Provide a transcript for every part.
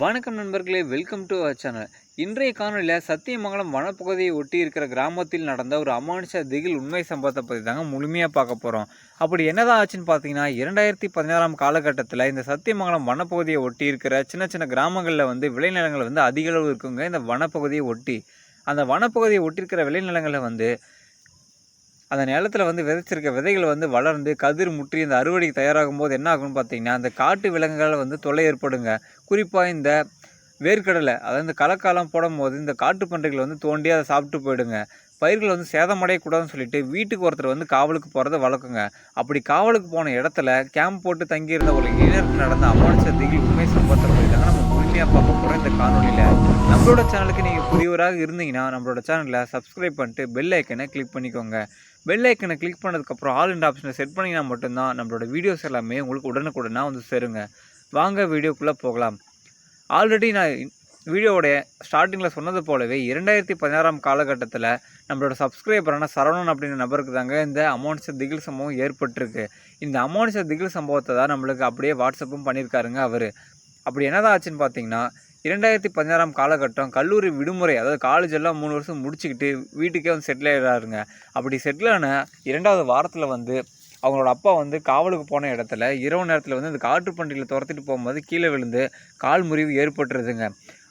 வணக்கம் நண்பர்களே welcome to our channel இன்றைய காணொலியில் சத்தியமங்கலம் வனப்பகுதியை ஒட்டி இருக்கிற கிராமத்தில் நடந்த ஒரு அமானுஷ திகில் உண்மை சம்பவத்தை பற்றி தாங்க முழுமையாக பார்க்க போகிறோம் அப்படி என்னதான் ஆச்சுன்னு பார்த்தீங்கன்னா இரண்டாயிரத்தி பதினாறாம் காலகட்டத்தில் இந்த சத்தியமங்கலம் வனப்பகுதியை ஒட்டி இருக்கிற சின்ன சின்ன கிராமங்களில் வந்து விளைநிலங்கள் வந்து அதிக அளவு இருக்குங்க. இந்த வனப்பகுதியை ஒட்டி அந்த வனப்பகுதியை ஒட்டி இருக்கிற விளைநிலங்களை வந்து அந்த நிலத்தில் வந்து விதைச்சிருக்க விதைகள் வந்து வளர்ந்து கதிர் முற்றி இந்த அறுவடைக்கு தயாராகும் போது என்ன ஆகும்னு பார்த்தீங்கன்னா அந்த காட்டு விலங்குகளால் வந்து தொல்லை ஏற்படுங்க. குறிப்பாக இந்த வேர்க்கடலை அதாவது இந்த கலக்காலம் போடும்போது இந்த காட்டு பன்றிகள் வந்து தோண்டி அதை சாப்பிட்டு போயிடுங்க. பயிர்கள் வந்து சேதமடையக்கூடாதுன்னு சொல்லிட்டு வீட்டுக்கு ஒருத்தர் வந்து காவலுக்கு போகிறத வளர்க்குங்க. அப்படி காவலுக்கு போன இடத்துல கேம்ப் போட்டு தங்கியிருந்த ஒரு இளைஞருக்கு நடந்த அமானுஷ திகில் உண்மை சம்பவத்தை பற்றி பார்க்க போகிறோம் இந்த காணொலியில் நம்மளோட சேனலுக்கு நீங்கள் புதியவராக இருந்தீங்கன்னா நம்மளோட சேனலை சப்ஸ்கிரைப் பண்ணிட்டு பெல் ஐக்கனை கிளிக் பண்ணிக்கோங்க. பெல் ஐக்கனை கிளிக் பண்ணதுக்கப்புறம் ஆல் இண்ட் ஆப்ஷனை செட் பண்ணிங்கன்னா மட்டும்தான் நம்மளோட வீடியோஸ் எல்லாமே உங்களுக்கு உடனுக்குடனாக வந்து சேருங்க. வாங்க வீடியோக்குள்ளே போகலாம். ஆல்ரெடி நான் வீடியோவோடைய ஸ்டார்டிங்கில் சொன்னது போலவே இரண்டாயிரத்தி பதினாறாம் காலகட்டத்தில் நம்மளோட சப்ஸ்கிரைபரான சரவணன் அப்படின்ற நபருக்கு தாங்க இந்த அமௌன்ஸ் திகில் சம்பவம் ஏற்பட்டிருக்கு. இந்த அமௌன்ஸ் திகில் சம்பவத்தை தான் நம்மளுக்கு அப்படியே வாட்ஸ்அப்பும் பண்ணியிருக்காருங்க அவர். அப்படி என்னதான் ஆச்சுன்னு பார்த்தீங்கன்னா இரண்டாயிரத்தி பதினாறாம் காலகட்டம் கல்லூரி விடுமுறை அதாவது காலேஜ் எல்லாம் மூணு வருஷம் முடிச்சுக்கிட்டு வீட்டுக்கே வந்து செட்டில் ஆகிடாருங்க அப்படி செட்டில் ஆன இரண்டாவது வாரத்தில் வந்து அவங்களோட அப்பா வந்து காவலுக்கு போன இடத்துல இரவு நேரத்தில் வந்து இந்த காட்டு பண்டிகையில் துரத்திட்டு போகும்போது கீழே விழுந்து கால் முறிவு ஏற்பட்டுருதுங்க.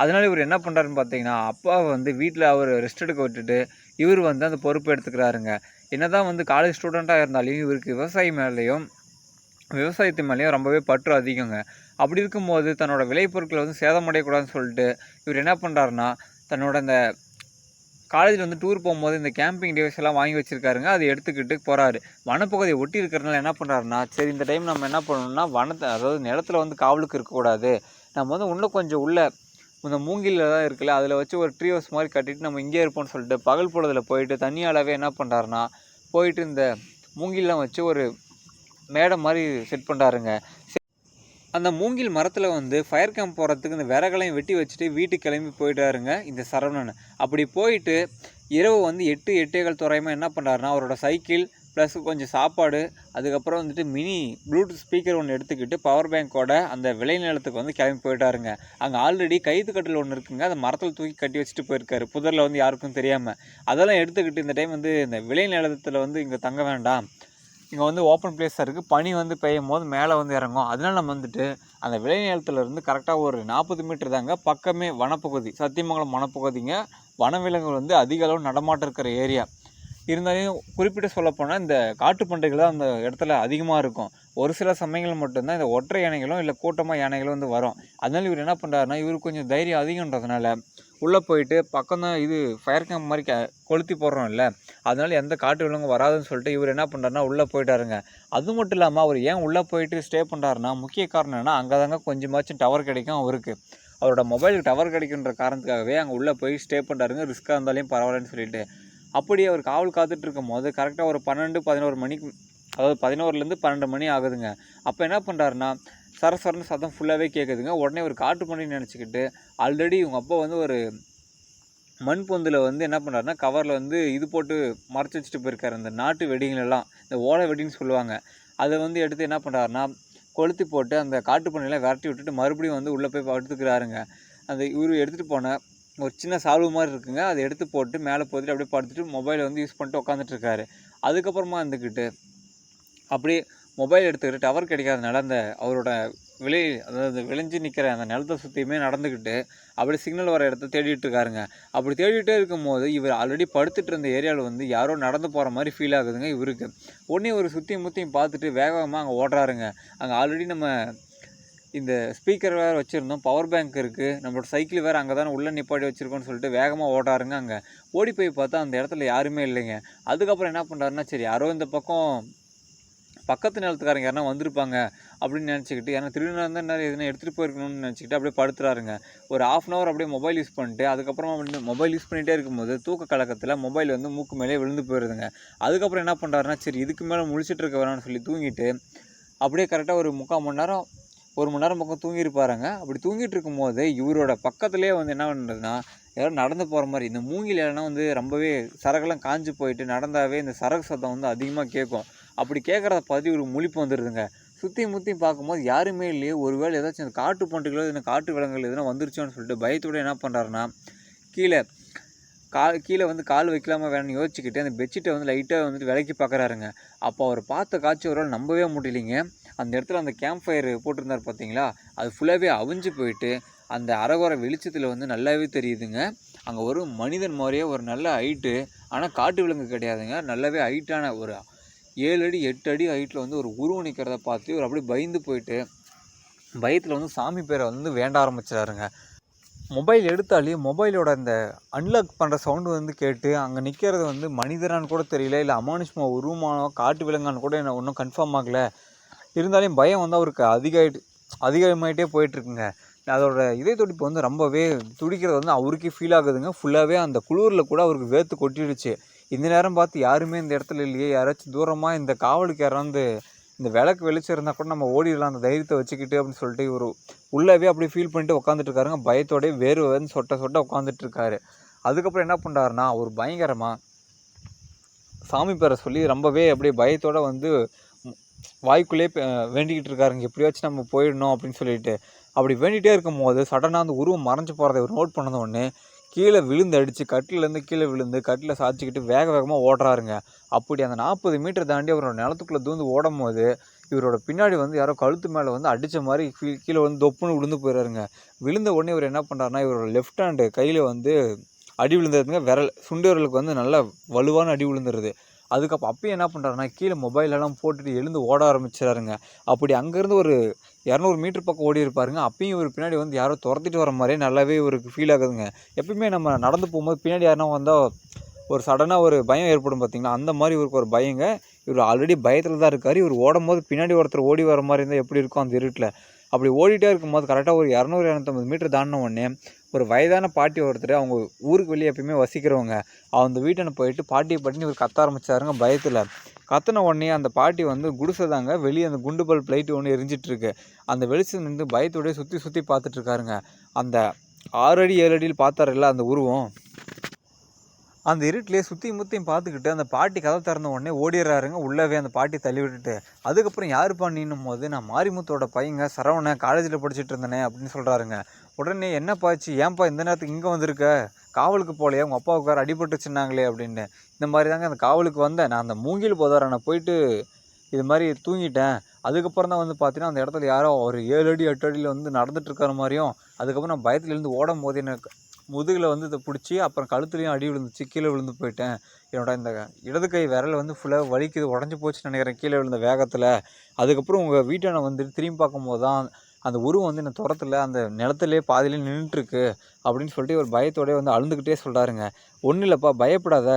அதனால் இவர் என்ன பண்ணுறாருன்னு பார்த்தீங்கன்னா அப்பாவை வந்து வீட்டில் அவர் ரெஸ்ட் எடுக்க விட்டுட்டு இவர் வந்து அந்த பொறுப்பு எடுத்துக்கிறாருங்க. என்ன தான் வந்து காலேஜ் ஸ்டூடெண்ட்டாக இருந்தாலும் இவருக்கு விவசாயி மேலேயும் விவசாயத்து மேலேயும் ரொம்பவே பற்று அதிகங்க. அப்படி இருக்கும்போது தன்னோட விளைபொருட்களை வந்து சேதமடையக்கூடாதுன்னு சொல்லிட்டு இவர் என்ன பண்ணுறாருன்னா தன்னோட இந்த காலேஜில் வந்து டூர் போகும்போது இந்த கேம்பிங் டிவைஸ் எல்லாம் வாங்கி வச்சுருக்காருங்க. அதை எடுத்துக்கிட்டு போகிறாரு வனப்பகுதியை ஒட்டி இருக்கிறனால என்ன பண்ணுறாருன்னா சரி இந்த டைம் நம்ம என்ன பண்ணணும்னா வனத்தை அதாவது நிலத்துல வந்து காவலுக்கு இருக்கக்கூடாது. நம்ம வந்து இன்னும் கொஞ்சம் உள்ள இந்த மூங்கில் தான் இருக்குல்ல அதில் வச்சு ஒரு ட்ரீ ஹவுஸ் மாதிரி கட்டிட்டு நம்ம இங்கே இருப்போம்னு சொல்லிட்டு பகல் பொழுதில் போயிட்டு தண்ணியாலவே என்ன பண்ணுறாருன்னா போயிட்டு இந்த மூங்கிலாம் வச்சு ஒரு மேடை மாதிரி செட் பண்ணுறாருங்க அந்த மூங்கில் மரத்தில் வந்து ஃபயர் கேம்ப் போகிறதுக்கு இந்த விறகலையும் வெட்டி வச்சுட்டு வீட்டுக்கு கிளம்பி போயிட்டாருங்க இந்த சரவணன். அப்படி போயிட்டு இரவு வந்து எட்டு எட்டேகால் துறையமாக என்ன பண்ணுறாருன்னா அவரோட சைக்கிள் ப்ளஸ் கொஞ்சம் சாப்பாடு அதுக்கப்புறம் வந்துட்டு மினி ப்ளூடூத் ஸ்பீக்கர் ஒன்று எடுத்துக்கிட்டு பவர் பேங்க்கோட அந்த விளைநிலத்துக்கு வந்து கிளம்பி போயிட்டாருங்க. அங்கே ஆல்ரெடி கைது கட்டில் ஒன்று இருக்குங்க அந்த மரத்தில் தூக்கி கட்டி வச்சுட்டு போயிருக்காரு. புதரில் வந்து யாருக்கும் தெரியாமல் அதெல்லாம் எடுத்துக்கிட்டு இந்த டைம் வந்து இந்த விளைநிலத்தில் வந்து இங்கே தங்க வேண்டாம். இங்கே வந்து ஓப்பன் பிளேஸாக இருக்குது பனி வந்து பெய்யும் போது மேலே வந்து இறங்கும். அதனால நம்ம வந்துட்டு அந்த விளைநிலத்துலேருந்து கரெக்டாக ஒரு நாற்பது மீட்டர் தாங்க பக்கமே வனப்பகுதி சத்தியமங்கலம் வனப்பகுதிங்க. வனவிலங்குகள் வந்து அதிக அளவு நடமாட்டம் இருக்கிற ஏரியா இருந்தாலும் குறிப்பிட்டு சொல்லப்போனால் இந்த காட்டு பன்றிகள் தான் அந்த இடத்துல அதிகமாக இருக்கும். ஒரு சில சமயங்கள் மட்டும்தான் இந்த ஒற்றை யானைகளும் இல்லை கூட்டமாக யானைகளும் வந்து வரும். அதனால இவர் என்ன பண்ணுறாருனா இவர் கொஞ்சம் தைரியம் அதிகன்றதுனால உள்ளே போயிட்டு பக்கம் தான் இது ஃபயர் கேம்ப் மாதிரி க கொளுத்தி போடுறோம் இல்லை அதனால எந்த காட்டு விலங்கும் வராதுன்னு சொல்லிட்டு இவர் என்ன பண்ணுறாருன்னா உள்ளே போயிட்டாருங்க. அது மட்டும் இல்லாமல் அவர் ஏன் உள்ளே போயிட்டு ஸ்டே பண்ணுறாருன்னா முக்கிய காரணம் என்னென்னா அங்கே தாங்க கொஞ்சமாச்சும் டவர் கிடைக்கும் அவருக்கு. அவரோட மொபைலுக்கு டவர் கிடைக்குன்ற காரணத்துக்காகவே அங்கே உள்ளே போய் ஸ்டே பண்ணுறாருங்க ரிஸ்க்காக இருந்தாலும் பரவாயில்லன்னு சொல்லிட்டு. அப்படி அவர் காவல் காத்துட்டு இருக்கும் போது கரெக்டாக ஒரு பன்னெண்டு பதினோரு மணிக்கு அதாவது பதினோருலேருந்து பன்னெண்டு மணி ஆகுதுங்க. அப்போ என்ன பண்ணுறாருன்னா சர சரன்னு சத்தம் ஃபுல்லாகவே கேட்குதுங்க உடனே ஒரு காட்டு பண்ணின்னு நினச்சிக்கிட்டு ஆல்ரெடி இவங்க அப்பா வந்து ஒரு மண் பொந்தில் வந்து என்ன பண்ணுறாருன்னா கவரில் வந்து இது போட்டு மறைச்சி வச்சுட்டு போயிருக்காரு. அந்த நாட்டு வெடிங்களெல்லாம் இந்த ஓலை வெடின்னு சொல்லுவாங்க. அதை வந்து எடுத்து என்ன பண்ணுறாருன்னா கொளுத்தி போட்டு அந்த காட்டு பண்ணையெல்லாம் விரட்டி விட்டுட்டு மறுபடியும் வந்து உள்ளே போய் படுத்துக்கிறாருங்க. அந்த இவர் எடுத்துகிட்டு போன ஒரு சின்ன சால்வு மாதிரி இருக்குங்க. அதை எடுத்து போட்டு மேலே போட்டுட்டு அப்படியே படுத்துட்டு மொபைலை வந்து யூஸ் பண்ணிட்டு உட்காந்துட்டு இருக்காரு. அதுக்கப்புறமா இருந்துக்கிட்டு அப்படியே மொபைல் எடுத்துக்கிட்டு டவர் கிடைக்காதனால அந்த அவரோட விளை அதாவது விளைஞ்சு நிற்கிற அந்த நிலத்தை சுற்றியுமே நடந்துக்கிட்டு அப்படி சிக்னல் வர இடத்த தேடிட்டு இருக்காருங்க. அப்படி தேடிட்டே இருக்கும்போது இவர் ஆல்ரெடி படுத்துட்டு இருந்த ஏரியாவில் வந்து யாரோ நடந்து போகிற மாதிரி ஃபீல் ஆகுதுங்க இவருக்கு. உடனே ஒரு சுற்றியும் முற்றியும் பார்த்துட்டு வேகமாக அங்கே ஓடுறாருங்க. அங்கே ஆல்ரெடி நம்ம இந்த ஸ்பீக்கர் வேறு வச்சுருந்தோம் பவர் பேங்க் இருக்குது நம்மளோட சைக்கிள் வேறு அங்கே தானே உள்ளே நிப்பாட்டி வச்சுருக்கோன்னு சொல்லிட்டு வேகமாக ஓடுறாருங்க அங்கே. ஓடி போய் பார்த்தா அந்த இடத்துல யாருமே இல்லைங்க. அதுக்கப்புறம் என்ன பண்ணுறாருன்னா சரி யாரோ இந்த பக்கம் பக்கத்து நிலத்துக்காரங்க யாருனா வந்திருப்பாங்க அப்படின்னு நினச்சிக்கிட்டு ஏன்னா திருவிழா தான் என்ன எதுனா எடுத்துகிட்டு போயிருக்கணும்னு நினச்சிக்கிட்டு அப்படியே படுத்துறாருங்க. ஒரு ஆஃப் அன் ஹவர் அப்படியே மொபைல் யூஸ் பண்ணிட்டு அதுக்கப்புறமா வந்து மொபைல் யூஸ் பண்ணிகிட்டே இருக்கும்போது தூக்க கலக்கத்தில் மொபைல் வந்து மூக்கு மேலே விழுந்து போயிருதுங்க. அதுக்கப்புறம் என்ன பண்ணுறாருன்னா சரி இதுக்கு மேலே முழிச்சிட்டு இருக்க வேணாம்னு சொல்லி தூங்கிட்டு அப்படியே கரெக்டாக ஒரு முக்கால் மணி நேரம் ஒரு மணி நேரம் பக்கம் தூங்கியிருப்பாருங்க. அப்படி தூங்கிட்டு இருக்கும்போது இவரோட பக்கத்துலேயே வந்து என்ன பண்ணுறதுன்னா யாரும் நடந்து போகிற மாதிரி இந்த மூங்கில் இலைனா வந்து ரொம்பவே சரகெல்லாம் காஞ்சு போயிட்டு நடந்தாவே இந்த சரகு சத்தம் வந்து அதிகமாக கேட்கும். அப்படி கேட்குறத பார்த்து ஒரு முழிப்பு வந்துடுதுங்க. சுற்றி முற்றி பார்க்கும்போது யாருமே இல்லையே. ஒருவேளை ஏதாச்சும் அந்த காட்டு பன்றிகளோ இல்லை காட்டு விலங்குகள் எதுனா வந்துருச்சோன்னு சொல்லிட்டு பயத்தோட என்ன பண்ணுறாருன்னா கீழே கால் கீழே வந்து கால் வைக்கலாமா வேணும்னு யோசிச்சுக்கிட்டு அந்த பெட்ஷீட்டை வந்து லைட்டாக வந்துட்டு விலைக்கு பார்க்குறாருங்க. அப்போ அவர் பார்த்த காட்சி ஒரு நம்பவே முடியலைங்க. அந்த இடத்துல அந்த கேம்ப் ஃபயர் போட்டிருந்தார் பார்த்தீங்களா? அது ஃபுல்லாகவே அவிஞ்சு போயிட்டு அந்த அரகுற வெளிச்சத்தில் வந்து நல்லாவே தெரியுதுங்க. அங்கே ஒரு மனிதன் மாதிரியே ஒரு நல்ல ஹைட்டு ஆனால் காட்டு விலங்கு கிடையாதுங்க. நல்லாவே ஹைட்டான ஒரு ஏழு அடி எட்டு அடி ஹைட்டில் வந்து ஒரு உருவம் நிற்கிறத பார்த்து ஒரு அப்படியே பயந்து போயிட்டு பயத்தில் வந்து சாமி பேரை வந்து வேண்ட ஆரம்பிச்சிடாருங்க மொபைல் எடுத்தாலே மொபைலோட அந்த அன்லாக் பண்ணுற சவுண்டு வந்து கேட்டு அங்கே நிற்கிறது வந்து மனிதரான்னு கூட தெரியல இல்லை அமானுஷ்மா உருவமானோ காட்டு விலங்கான்னு கூட என்ன ஒன்றும் கன்ஃபார்ம் ஆகலை. இருந்தாலும் பயம் வந்து அவருக்கு அதிகாயிட்டு அதிகமாயிட்டே போயிட்டுருக்குங்க. அதோட இதய துடிப்பு வந்து ரொம்பவே துடிக்கிறது வந்து அவருக்கே ஃபீல் ஆகுதுங்க. ஃபுல்லாகவே அந்த குளிரில் கூட அவருக்கு வேர்த்து கொட்டிடுச்சு. இந்த நேரம் பார்த்து யாருமே இந்த இடத்துல இல்லையே. யாராச்சும் தூரமாக இந்த காவலுக்கு யாராவது இந்த விளக்கு வெளிச்சம் இருந்தால் கூட நம்ம ஓடிடலாம். அந்த தைரியத்தை வச்சுக்கிட்டு அப்படின்னு சொல்லிட்டு இவர் உள்ளவே அப்படி ஃபீல் பண்ணிட்டு உட்காந்துட்டு இருக்காருங்க. பயத்தோடய வேறு வந்து சொட்ட சொட்ட உட்காந்துட்டு இருக்காரு. அதுக்கப்புறம் என்ன பண்ணுறாருனா அவர் பயங்கரமாக சாமி பேரை சொல்லி ரொம்பவே அப்படியே பயத்தோடு வந்து வாய்க்குள்ளே வேண்டிக்கிட்டு இருக்காருங்க. எப்படியாச்சும் நம்ம போயிடணும் அப்படின்னு சொல்லிட்டு. அப்படி வேண்டிகிட்டே இருக்கும்போது சடனாக அந்த உருவம் மறைஞ்சு போகிறத இவர் நோட் பண்ணதோடனே கீழே விழுந்து அடித்து கட்டிலேருந்து கீழே விழுந்து கட்டில் சாய்ச்சிக்கிட்டு வேக வேகமாக ஓடுறாருங்க. அப்படி அந்த நாற்பது மீட்டர் தாண்டி அவரோட நிலத்துக்குள்ளே தூந்து ஓடும் போது இவரோட பின்னாடி வந்து யாரோ கழுத்து மேலே வந்து அடித்த மாதிரி கீழே வந்து தொப்புன்னு விழுந்து போயிடுறாருங்க விழுந்த உடனே இவர் என்ன பண்ணுறாருன்னா இவரோட லெஃப்ட் ஹேண்டு கையில் வந்து அடி விழுந்துருதுங்க விரல் சுண்டு விரலுக்கு வந்து நல்ல வலுவான அடி விழுந்துருது. அதுக்கப்புறம் அப்பயும் என்ன பண்ணுறாருன்னா கீழே மொபைலெல்லாம் போட்டுட்டு எழுந்து ஓட ஆரம்பிச்சிடாருங்க அப்படி அங்கேருந்து ஒரு இரநூறு மீட்ரு பக்கம் ஓடி இருப்பாருங்க அப்பயும் இவர் பின்னாடி வந்து யாரோ துரத்திட்டு வர மாதிரியே நல்லாவே இவருக்கு ஃபீல் ஆகுதுங்க. எப்பயுமே நம்ம நடந்து போகும்போது பின்னாடி யாருனா வந்தால் ஒரு சடனாக ஒரு பயம் ஏற்படும் பார்த்தீங்கன்னா அந்த மாதிரி இவருக்கு ஒரு பயங்க. இவர் ஆல்ரெடி பயத்தில் தான் இருக்கார். இவர் ஓடும் போது பின்னாடி ஒருத்தர் ஓடி வர மாதிரி இருந்தால் எப்படி இருக்கும் அந்த இருட்டில்? அப்படி ஓடிட்டே இருக்கும்போது கரெக்டாக ஒரு இரநூறு இரநூத்தம்பது மீட்டர் தாண்டின உடனே ஒரு வயதான பாட்டி ஒருத்தர் அவங்க ஊருக்கு வெளியே எப்பயுமே வசிக்கிறவங்க. அவங்க வீட்டை போயிட்டு பாட்டியை பட்டினி இவர் கத்த ஆரம்பிச்சாருங்க பயத்தில். கத்தின உடனே அந்த பாட்டி வந்து குடிசை தாங்க வெளியே அந்த குண்டு பல் பிளைட்டு ஒன்று எரிஞ்சிட்ருக்கு. அந்த வெளிச்சம் நின்று பயத்தோடய சுற்றி சுற்றி பார்த்துட்டு இருக்காருங்க அந்த ஆறு அடி ஏழு அடியில் பார்த்தாருல்ல அந்த உருவம்? அந்த இருட்டிலே சுற்றி முத்தையும் பார்த்துக்கிட்டு அந்த பாட்டி கதை திறந்த உடனே ஓடிடுறாருங்க உள்ளவே அந்த பாட்டி தள்ளி விட்டுட்டு அதுக்கப்புறம் யாருப்பா நீன்னும் போது நான் மாரிமுத்தோட பையங்க. சரவணன் காலேஜில் படிச்சுட்டு இருந்தேனே அப்படின்னு சொல்கிறாருங்க உடனே என்னப்பாச்சு ஏன்பா இந்த நேரத்துக்கு இங்கே வந்திருக்க? காவலுக்கு போகலையே உங்கள் அப்பாவுக்கு வேறு அடிபட்டுச்சுன்னாங்களே அப்படின்னு. இந்த மாதிரி தாங்க அந்த காவலுக்கு வந்தேன். நான் அந்த மூங்கில் போதாரனை போயிட்டு இது மாதிரி தூங்கிட்டேன். அதுக்கப்புறம் தான் வந்து பார்த்தீங்கன்னா அந்த இடத்துல யாரோ ஒரு ஏழு அடி எட்டு அடியில் வந்து நடந்துட்டு இருக்கிற மாதிரியும் அதுக்கப்புறம் நான் பயத்துல இருந்து ஓடும் போது எனக்கு முதுகில் வந்து இதை பிடிச்சி அப்புறம் கழுத்துலையும் அடி விழுந்துச்சு கீழே விழுந்து போயிட்டேன். என்னோட இந்த இடது கை விரல் வந்து ஃபுல்லாக வலிக்குது உடஞ்சி போச்சுன்னு நினைக்கிறேன். கீழே விழுந்த வேகத்தில். அதுக்கப்புறம் உங்கள் வீட்டான வந்துட்டு திரும்பி பார்க்கும்போது தான் அந்த உருவம் வந்து இந்த துரத்தில் அந்த நிலத்துலேயே பாதியிலே நின்றுட்டுருக்கு அப்படின்னு சொல்லிட்டு ஒரு பயத்தோடய வந்து அழுந்துக்கிட்டே சொல்கிறாருங்க ஒன்றும் இல்லைப்பா பயப்படாத.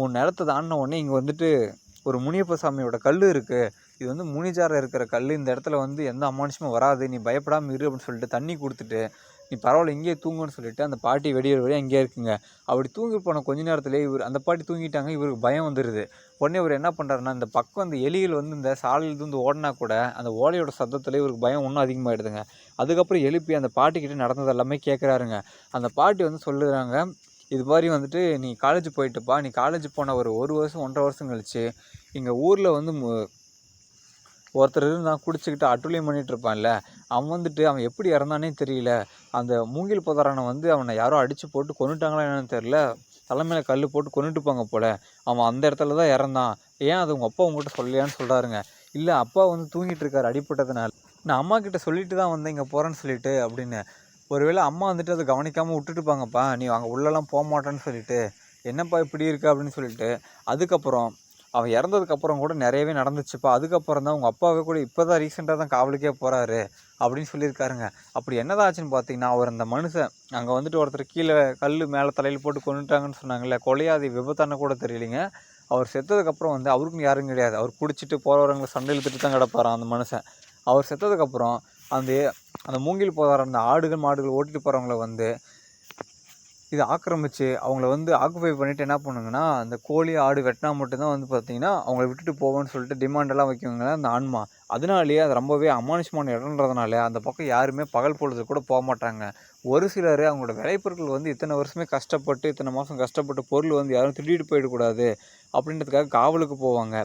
உன் நிலத்தை தாண்டின உடனே இங்கே வந்துட்டு ஒரு முனியப்ப சாமியோட கல் இருக்குது இது வந்து முனிஜாரில் இருக்கிற கல் இந்த இடத்துல வந்து எந்த அமானுஷமும் வராது. நீ பயப்படாமல் இரு அப்படின்னு சொல்லிட்டு தண்ணி கொடுத்துட்டு நீ பரவாயில்ல இங்கேயே தூங்குன்னு சொல்லிட்டு அந்த பாட்டி வெடியற வரையும் அங்கேயே இருக்குங்க. அப்படி தூங்கி போன கொஞ்ச நேரத்துலேயே இவர் அந்த பாட்டி தூங்கிட்டாங்க இவருக்கு பயம் வந்துடுது உடனே இவர் என்ன பண்ணுறாருன்னா இந்த பக்கம் அந்த எலிகள் வந்து இந்த சாலையில் வந்து ஓடினா கூட அந்த ஓலையோட சத்தத்தில் இவருக்கு பயம் இன்னும் அதிகமாகிடுதுங்க அதுக்கப்புறம் எழுப்பி அந்த பாட்டிக்கிட்ட நடந்தது எல்லாமே கேட்குறாருங்க அந்த பாட்டி வந்து சொல்லுறாங்க இது மாதிரி வந்துட்டு நீ காலேஜ் போயிட்டுப்பா. நீ காலேஜ் போன ஒரு ஒரு வருஷம் ஒன்றரை வருஷம் கழிச்சு எங்கள் ஊரில் வந்து மு- ஒருத்தர் இருந்தால் குடிச்சிக்கிட்டு அட்டுழியம் பண்ணிகிட்டு இருப்பான்ல அவன் வந்துட்டு அவன் எப்படி இறந்தானே தெரியல. அந்த மூங்கில் புதரானை வந்து அவனை யாரோ அடித்து போட்டு கொன்னுட்டாங்களா என்னன்னு தெரியல. தலைமையில் கல் போட்டு கொன்னுட்டுப்பாங்க போல. அவன் அந்த இடத்துல தான் இறந்தான். ஏன் அது உங்கள் அப்பா உங்ககிட்ட சொல்லலையான்னு சொல்கிறாருங்க இல்லை அப்பா வந்து தூங்கிட்டு இருக்காரு அடிப்பட்டதுனால. நான் அம்மா கிட்ட சொல்லிட்டு தான் வந்தேன் இங்கே போகிறேன்னு சொல்லிட்டு அப்படின்னு. ஒருவேளை அம்மா வந்துட்டு அதை கவனிக்காமல் விட்டுட்டுப்பாங்கப்பா. நீ அங்கே உள்ளெல்லாம் போக மாட்டேன்னு சொல்லிட்டு என்னப்பா இப்படி இருக்கு? அப்படின்னு சொல்லிட்டு அதுக்கப்புறம் அவன் இறந்ததுக்கப்புறம் கூட நிறையவே நடந்துச்சுப்பா. அதுக்கப்புறம் தான் உங்கள் அப்பாவே கூட இப்போ தான் ரீசெண்டாக தான் காவலுக்கே போகிறாரு அப்படின்னு சொல்லியிருக்காருங்க. அப்படி என்னதான் ஆச்சுன்னு பார்த்தீங்கன்னா அவர் அந்த மனுஷன் அங்கே வந்துட்டு ஒருத்தர் கீழே கல் மேலே தலையில் போட்டு கொண்டுட்டாங்கன்னு சொன்னாங்கல்ல கொலையாதி விபத்தான கூட தெரியலிங்க. அவர் செத்ததுக்கப்புறம் வந்து அவருக்கும் யாரும் கிடையாது. அவர் குடிச்சிட்டு போகிறவங்களை சண்டை இழுத்துட்டு தான் கிடப்பாரான் அந்த மனுஷன். அவர் செத்ததுக்கப்புறம் அந்த அந்த மூங்கில் போகிற அந்த ஆடுகள் மாடுகள் ஓட்டிட்டு போகிறவங்கள வந்து இதை ஆக்கிரமிச்சு அவங்கள வந்து ஆக்குபை பண்ணிட்டு என்ன பண்ணுங்கன்னா அந்த கோழி ஆடு வெட்டினா மட்டும்தான் வந்து பார்த்தீங்கன்னா அவங்கள விட்டுட்டு போவோன்னு சொல்லிட்டு டிமாண்டெல்லாம் வைக்குவாங்க அந்த ஆன்மா. அதனாலேயே அது ரொம்பவே அமானுஷமான இடம்ன்றதுனால அந்த பக்கம் யாருமே பகல் பொழுது கூட போக மாட்டாங்க. ஒரு சிலர் அவங்களோட விளைபொருட்கள் வந்து இத்தனை வருஷமே கஷ்டப்பட்டு இத்தனை மாதம் கஷ்டப்பட்டு பொருள் வந்து யாரும் திருடிட்டு போயிடக்கூடாது அப்படின்றதுக்காக காவலுக்கு போவாங்க.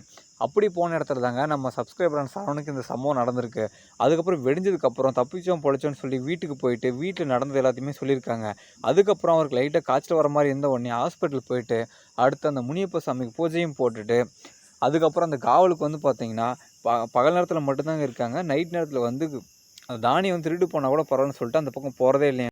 அப்படி போன இடத்துல தாங்க நம்ம சப்ஸ்கிரைபரான சரவணுக்கு இந்த சம்பவம் நடந்திருக்கு. அதுக்கப்புறம் வெடிஞ்சதுக்கப்புறம் தப்பிச்சோம் பொழைச்சோன்னு சொல்லி வீட்டுக்கு போயிட்டு வீட்டில் நடந்தது எல்லாத்தையுமே சொல்லியிருக்காங்க. அதுக்கப்புறம் அவருக்கு லைட்டாக காய்ச்சல் வர மாதிரி இருந்த உடனே ஹாஸ்பிட்டல் போயிட்டு அடுத்து அந்த முனியப்ப சாமிக்கு பூஜையும் போட்டுட்டு அதுக்கப்புறம் அந்த காவலுக்கு வந்து பார்த்தீங்கன்னா ப பகல் நேரத்தில் மட்டும்தாங்க இருக்காங்க. நைட் நேரத்தில் வந்து அந்த தானியம் வந்து திருட்டு போனால் கூட பரவாயில்லன்னு சொல்லிட்டு அந்த பக்கம் போகிறதே இல்லையா